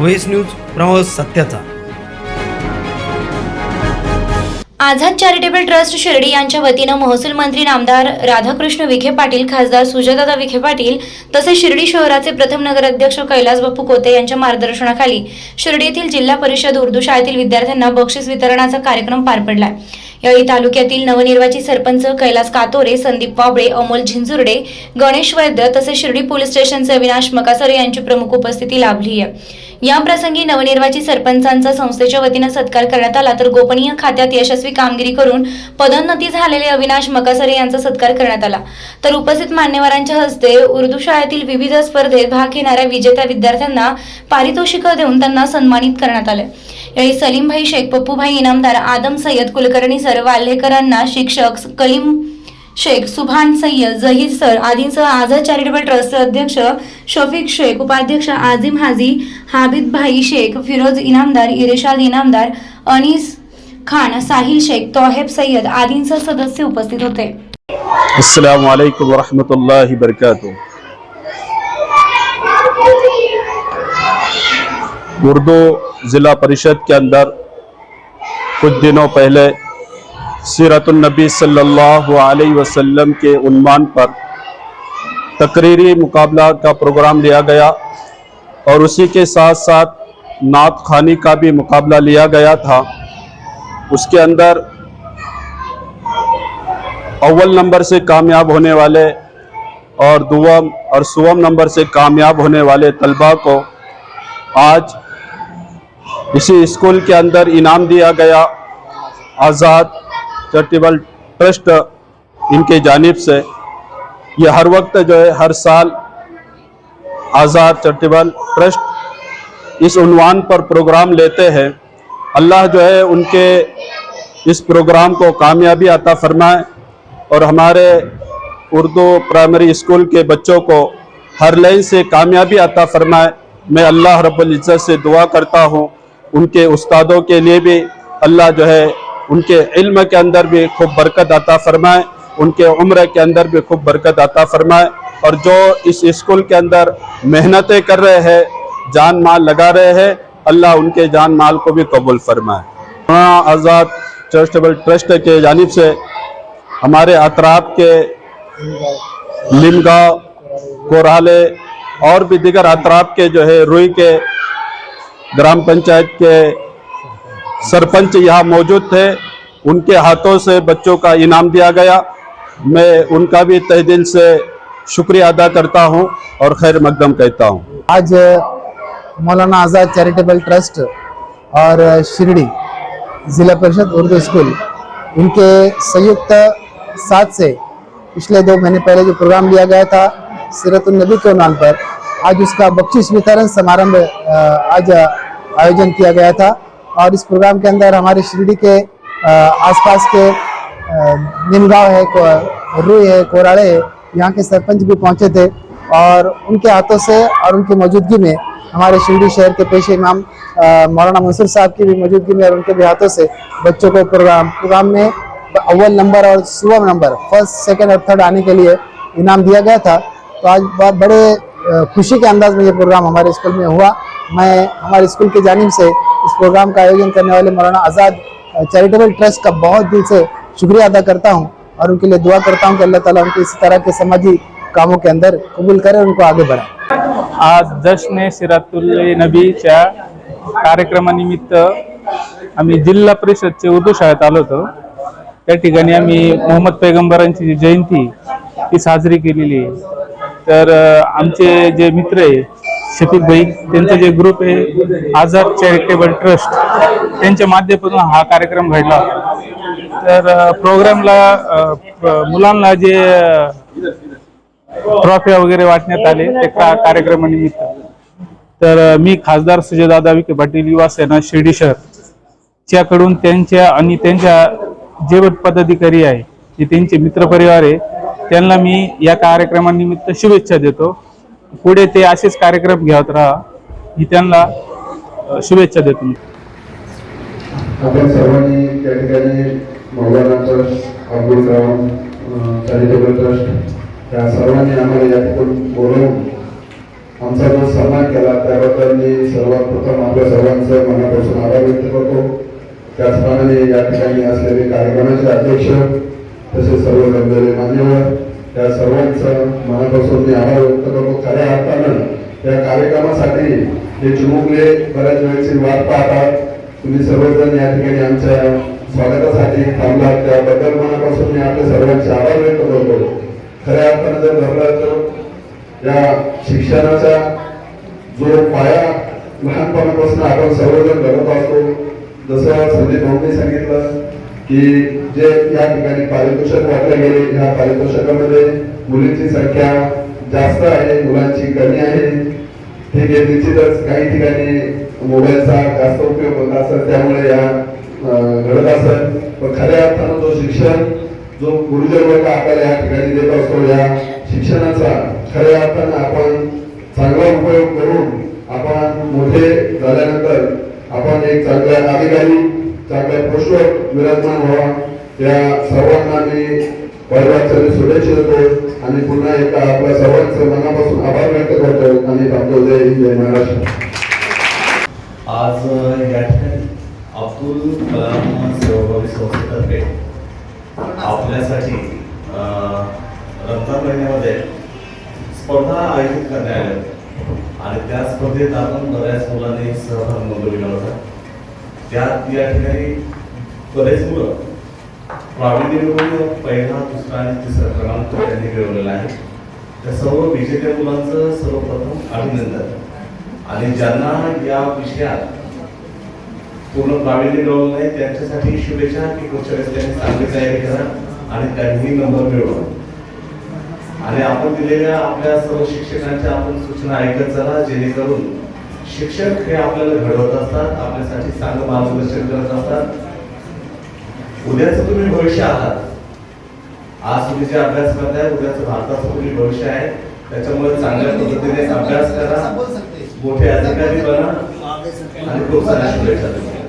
OS news प्रवास सत्याचा. Azad charitable trust Shirdi यांच्या वतीनं महसूल मंत्री नामदार राधाकृष्ण विखे पाटील खासदार सुजयदादा विखे पाटील तसेच शिर्डी शहराचे प्रथम नगराध्यक्ष कैलास बापू कोते यांच्या मार्गदर्शनाखाली शिर्डी येथील जिल्हा परिषद उर्दू शाळेतील विद्यार्थ्यांना बक्षीस वितरणाचा कार्यक्रम पार पडला. यावेळी तालुक्यातील नवनिर्वाचित सरपंच कैलास कातोरे संदीप वाबळे अमोल झिंजुर्डे गणेश वैद्य तसेच शिर्डी पोलीस स्टेशनचे अविनाश मकासरे यांची प्रमुख उपस्थिती लाभली आहे या प्रसंगी नवनिर्वाचित सरपंचांचा संस्थेच्या वतीनं सत्कार करण्यात आला. तर गोपनीय खात्यात यशस्वी कामगिरी करून पदोन्नती झालेले अविनाश मकासरे यांचा सत्कार करण्यात आला. तर उपस्थित मान्यवरांच्या हस्ते उर्दू शाळेतील विविध स्पर्धेत भाग घेणाऱ्या विजेत्या विद्यार्थ्यांना पारितोषिकं देऊन त्यांना सन्मानित करण्यात आले. यावेळी सलीमभाई शेख पप्पूभाई इनामदार आदम सय्यद कुलकर्णी सर वाल्हेकरांना शिक्षक कलीम शेख सुभान सय्यद जहीर सर आदींसह आझाद चॅरिटेबल ट्रस्टचे अध्यक्ष शफीक शेख उपाध्यक्ष आझिम हाजी हाबिद भाई शेख फिरोज इनामदार इरेशाद इनामदार अनीस खान साहिल शेख तोहेब सय्यद आदींसह सदस्य उपस्थित होते. अस्सलाम वालेकुम वरहमतुल्लाहि वबरकातुह. उर्दू ज़िला परिषद के अंदर कुछ दिनों पहले सीरतुलनबी सल्लल्लाहु अलैहि वसल्लम के उन्वान पर तकरीरी मुकाबला का प्रोग्राम लिया गया और उसी के साथ साथ नात खानी का भी मुकाबला लिया गया था उसके अंदर अव्वल नंबर से कामयाब होने वाले और दुवम और सुवम नंबर से कामयाब होने वाले तलबा को आज इसी स्कूल के अंदर इनाम दिया गया आज़ाद चैरिटेबल ट्रस्ट इनके जानिब से ये हर वक्त जो है हर साल आज़ाद चैरिटेबल ट्रस्ट इस उन्वान पर प्रोग्राम लेते हैं अल्लाह जो है उनके इस प्रोग्राम को कामयाबी अता फरमाए और हमारे उर्दू प्राइमरी स्कूल के बच्चों को हर लाइन से कामयाबी अता फरमाए मैं अल्लाह रब्बुल इज़्ज़त से दुआ करता हूँ उनके उस्तादों के लिए भी अल्लाह जो है उनके इल्म के अंदर भी खूब बरकत अता फरमाए उनके उम्र के अंदर भी खूब बरकत अता फरमाए और जो इस स्कूल के अंदर मेहनतें कर रहे हैं जान माल लगा रहे हैं अल्लाह उनके जान माल को भी कबूल फरमाए हाँ, आज़ाद चैरिटेबल ट्रस्ट के जानिब से हमारे अतराफ के लिमगांव कोराले और भी दिगर अतराफ के जो है रुई के ग्राम पंचायत के सरपंच यहाँ मौजूद थे उनके हाथों से बच्चों का इनाम दिया गया मैं उनका भी तहे दिल से शुक्रिया अदा करता हूँ और खैर मकदम कहता हूँ आज मौलाना आज़ाद चैरिटेबल ट्रस्ट और शिरडी ज़िला परिषद उर्दू स्कूल इनके संयुक्त साथ से पिछले दो महीने पहले जो प्रोग्राम लिया गया था सीरतुलनबी के नाम पर आज उसका बख्शिश वितरण समारंभ अ, आज आयोजन किया गया था और इस प्रोग्राम के अंदर हमारे शिरडी के अ, आसपास के अ, निमगांव है को- रुई है कोराड़े है यहाँ के सरपंच भी पहुंचे थे और उनके हाथों से और उनकी मौजूदगी में हमारे शिरडी शहर के पेशे इमाम अ, मौलाना मंसूर साहब की भी मौजूदगी में और उनके भी हाथों से बच्चों को प्रोग्राम प्रोग्राम में अव्वल नंबर और सुवम नंबर फर्स्ट सेकंड और थर्ड आने के लिए इनाम दिया गया था तो आज बहुत बड़े अ, खुशी के अंदाज में ये प्रोग्राम हमारे स्कूल में हुआ मैं हमारे स्कूल की जानिब से इस प्रोग्राम का आयोजन करने वाले मौलाना आज़ाद चैरिटेबल ट्रस्ट का बहुत दिल से शुक्रिया अदा करता हूँ और उनके लिए दुआ करता हूँ कि अल्लाह ताला उनको इसी तरह के समाजी कामों के अंदर कबूल करे और उनको आगे बढ़ाए। आज जश्न सिरातुल नबीच्या कार्यक्रमानिमित्त आम्ही जिल्हा परिषदचे उर्दू शाळेत आलो होतो. त्या ठिकाणी आम्ही मोहम्मद पैगंबरांची जी जयंती ती साजरी केलेली आहे. तर आमचे जे मित्र आहे शफीक भाई त्यांचं जे ग्रुप आहे आझाद चॅरिटेबल ट्रस्ट त्यांच्या माध्यमातून हा कार्यक्रम घडला. तर प्रोग्रामला मुलांना जे ट्रॉफ्या वगैरे वाटण्यात आले ते का कार्यक्रमानिमित्त. तर मी खासदार सुजयदादा विखे पाटील युवा सेना शिर्डी शहर च्याकडून त्यांच्या आणि त्यांच्या जे पदाधिकारी आहे जे त्यांचे मित्रपरिवार आहे त्यांना मी या कार्यक्रमानिमित्त शुभेच्छा देतो. पुढे ते असेच कार्यक्रम घेत राहा. ही त्यांना शुभेच्छा देतो. मी आपण सर्वांनी त्या ठिकाणी मौलाना trust Abdul Kalam charitable trust या सर्वांनी आम्हाला या ठिकाणी बोलवून आमचा जो सन्मान केला त्याबद्दल मी सर्वात प्रथम आपल्या सर्वांचं मनापासून आभार व्यक्त करतो. त्याचप्रमाणे या ठिकाणी असलेले कार्यक्रमाचे अध्यक्ष तसेच सर्व जमलेले मान्यवर त्या सर्वांचं मनापासून मी आभार व्यक्त करतो. खऱ्या अर्थानं या कार्यक्रमासाठी हे चिमुकले बऱ्याच वेळेची वाट पाहतात. तुम्ही सर्वजण या ठिकाणी आमच्या स्वागतासाठी थांबलात. त्याबद्दल मनापासून मी आपल्या सर्वांचे आभार व्यक्त करतो. खऱ्या अर्थानं जर धरलं तर या शिक्षणाचा जो पाया लहानपणापासून आपण सर्वजण घडत असतो. जसं संदीप भाऊंनी सांगितलं की जे या ठिकाणी पारितोषिक वाटले गेले या पारितोषिकामध्ये मुलींची संख्या जास्त आहे मुलांची कमी आहे. ठीक आहे निश्चितच काही ठिकाणी मोबाईलचा जास्त उपयोग होत असत त्यामुळे या घडत असत पण खऱ्या अर्थानं जो शिक्षण जो गुरुजन वर्ग आपल्याला या ठिकाणी देत असतो या शिक्षणाचा खऱ्या अर्थानं आपण चांगला उपयोग करून आपण मोठे झाल्यानंतर आपण एक चांगल्या अधिकारी चांगला पोस्टवर विराजमान व्हावा. या सर्वांना मी परिवाराच्या शुभेच्छा देतो आणि पुन्हा एकदा आपल्या सर्वांचं मनापासून आभार व्यक्त करतो आणि थांबतो. जय हिंद जय महाराष्ट्र. आज या ठिकाणी अब्दुल कलाम सेवाभावी संस्थेतर्फे आपल्यासाठी रमजान महिन्यामध्ये स्पर्धा आयोजित करण्यात आल्या. आणि त्या स्पर्धेत आपण बऱ्याच मुलांनी सहभाग नोंदवलेला होता. त्यात या ठिकाणी बरेच मुलं प्रावीण्य पहिला दुसरा आणि तिसरा क्रमांक त्यांनी मिळवलेला आहे. त्या सर्व विजेत्या मुलांचं सर्वप्रथम अभिनंदन. आणि ज्यांना या विषयात पूर्ण प्राविण्य मिळवलं नाही त्यांच्यासाठी शुभेच्छा की पुढच्या वेळेस त्यांनी चांगली तयारी करा आणि त्यांनी नंबर मिळवा. आणि आपण दिलेल्या आपल्या सर्व शिक्षकांच्या आपण सूचना ऐकत चला जेणेकरून शिक्षक हे आपल्याला घडवत असतात आपल्यासाठी चांगलं मार्गदर्शन करत असतात. उद्याचं तुम्ही भविष्य आहात. आज तुम्ही जे अभ्यास करताय उद्याचं भारताचं तुम्ही भविष्य आहे. त्याच्यामुळे चांगल्या पद्धतीने अभ्यास करा. मोठे अधिकारी बना. आणि खूप सारे शुभेच्छा